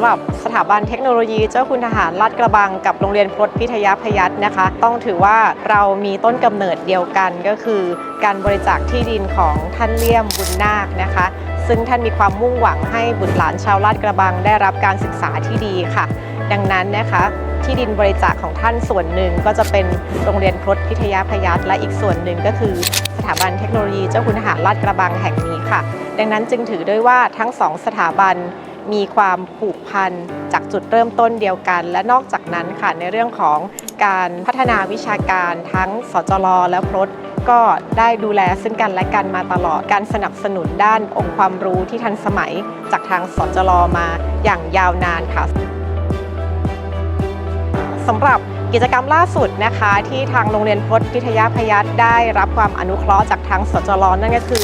ำหรับสถาบันเทคโนโลยี เจ้าคุณทหารลาดกระบังกับโรงเรียนพลพิทยาพยัคฆ์นะคะ ต้องถือว่าเรามีต้นกำเนิดเดียวกันก็คือ การบริจาคที่ดินของท่านเลี่ยมบุญนาคนะคะ ซึ่งท่านมีความมุ่งหวังให้บุตรหลานชาวลาดกระบังได้รับการศึกษาที่ดีค่ะ ดังนั้นนะคะที่ดินบริจาคของท่านส่วนหนึ่งก็จะเป็นโรงเรียนพลพิทยาพยัคฆ์และอีกส่วนหนึ่งก็คือสถาบันเทคโนโลยีเจ้าคุณทหารลาดกระบังแห่งนี้ค่ะ ดังนั้นจึงถือด้วยว่าทั้งสองสถาบัน มีความผูกพันจากจุดเริ่มต้นเดียวกัน และนอกจากนั้นค่ะในเรื่องของการพัฒนาวิชาการทั้งสจลและพรตก็ได้ดูแลซึ่งกันและกันมาตลอดการสนับสนุนด้านองค์ความรู้ที่ทันสมัยจากทางสจลมาอย่างยาวนานค่ะสำหรับ กิจกรรมล่าสุดนะคะที่ทางโรงเรียนพจน์พิทยาพยัคฆ์ได้รับความอนุเคราะห์จากทางสจรนั่นก็คือ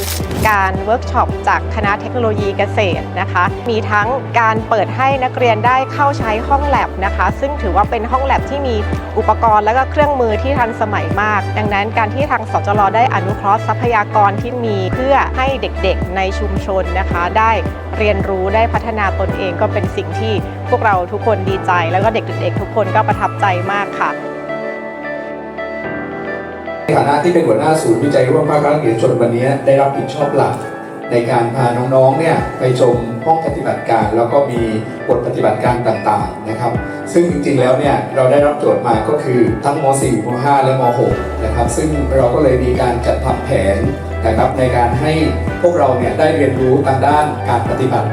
การเวิร์กช็อปจากคณะเทคโนโลยีเกษตรนะคะ มีทั้งการเปิดให้นักเรียนได้เข้าใช้ห้องแลบนะคะ ซึ่งถือว่าเป็นห้องแลบที่มีอุปกรณ์และก็เครื่องมือที่ทันสมัยมาก ดังนั้นการที่ทางสจรได้อนุเคราะห์ทรัพยากรที่มีเพื่อให้เด็กๆในชุมชนนะคะ ได้เรียนรู้ได้พัฒนาตนเองก็เป็นสิ่งที่พวกเราทุกคนดีใจ แล้วก็เด็กๆทุกคนก็ประทับใจมากค่ะ ในฐานะที่เป็นหัวหน้าศูนย์วิจัยร่วมภาครัฐเอกชนวันนี้ได้รับผิดชอบหลัก ในการพาน้องๆเนี่ยไปชมห้องปฏิบัติการ แล้วก็มีบทปฏิบัติการต่างๆนะครับ ซึ่งจริงๆแล้วเนี่ยเราได้รับโจทย์มาก็คือทั้งม .4 ม .5 และม .6 นะครับซึ่งเราก็เลยมีการจัดทำแผนนะครับในการให้พวกเราเนี่ยได้เรียนรู้ทางด้านการปฏิบัติ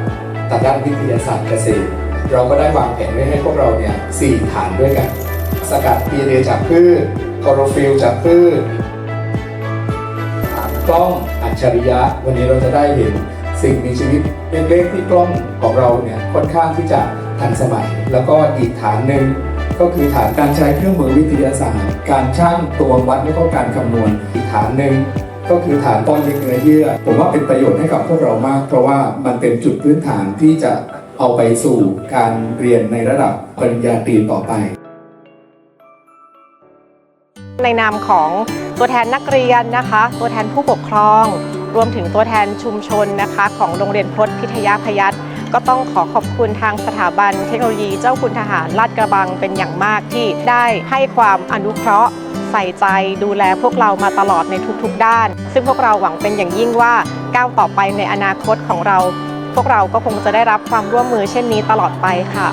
ทางด้านวิทยาศาสตร์เกษตร เราก็ได้วางแผนไว้ให้พวกเราเนี่ยสี่ฐานด้วยกัน สกัด DNA จากพืชคอโรฟิลจากพืชกล้องอัจฉริยะ วันนี้เราจะได้เห็นสิ่งมีชีวิตเล็กๆที่กล้องของเราเนี่ยค่อนข้างที่จะทันสมัย แล้วก็อีกฐานหนึ่งก็คือฐานการใช้เครื่องมือวิทยาศาสตร์ การช่างตวงวัดแล้วก็การคำนวณอีกฐานหนึ่งก็คือฐานป้อนเลี้ยงเนื้อเยื่อ ผมว่าเป็นประโยชน์ให้กับพวกเรามาก เพราะว่ามันเป็นจุดพื้นฐานที่จะเอาไปสู่การเรียนในระดับปริญญาตรีต่อไป ในนามของตัวแทนนักเรียนนะคะ ตัวแทนผู้ปกครอง รวมถึงตัวแทนชุมชนนะคะ ของโรงเรียนพลพิทยาพยัคฆ์ก็ต้องขอขอบคุณทางสถาบันเทคโนโลยีเจ้าคุณทหารลาดกระบังเป็นอย่างมากที่ได้ให้ความอนุเคราะห์ ใส่ใจดูแลพวกเรามาตลอดในทุกๆ ด้าน ซึ่งพวกเราหวังเป็นอย่างยิ่งว่าก้าวต่อไปในอนาคตของเรา พวกเราก็คงจะได้รับความร่วมมือเช่นนี้ตลอดไปค่ะ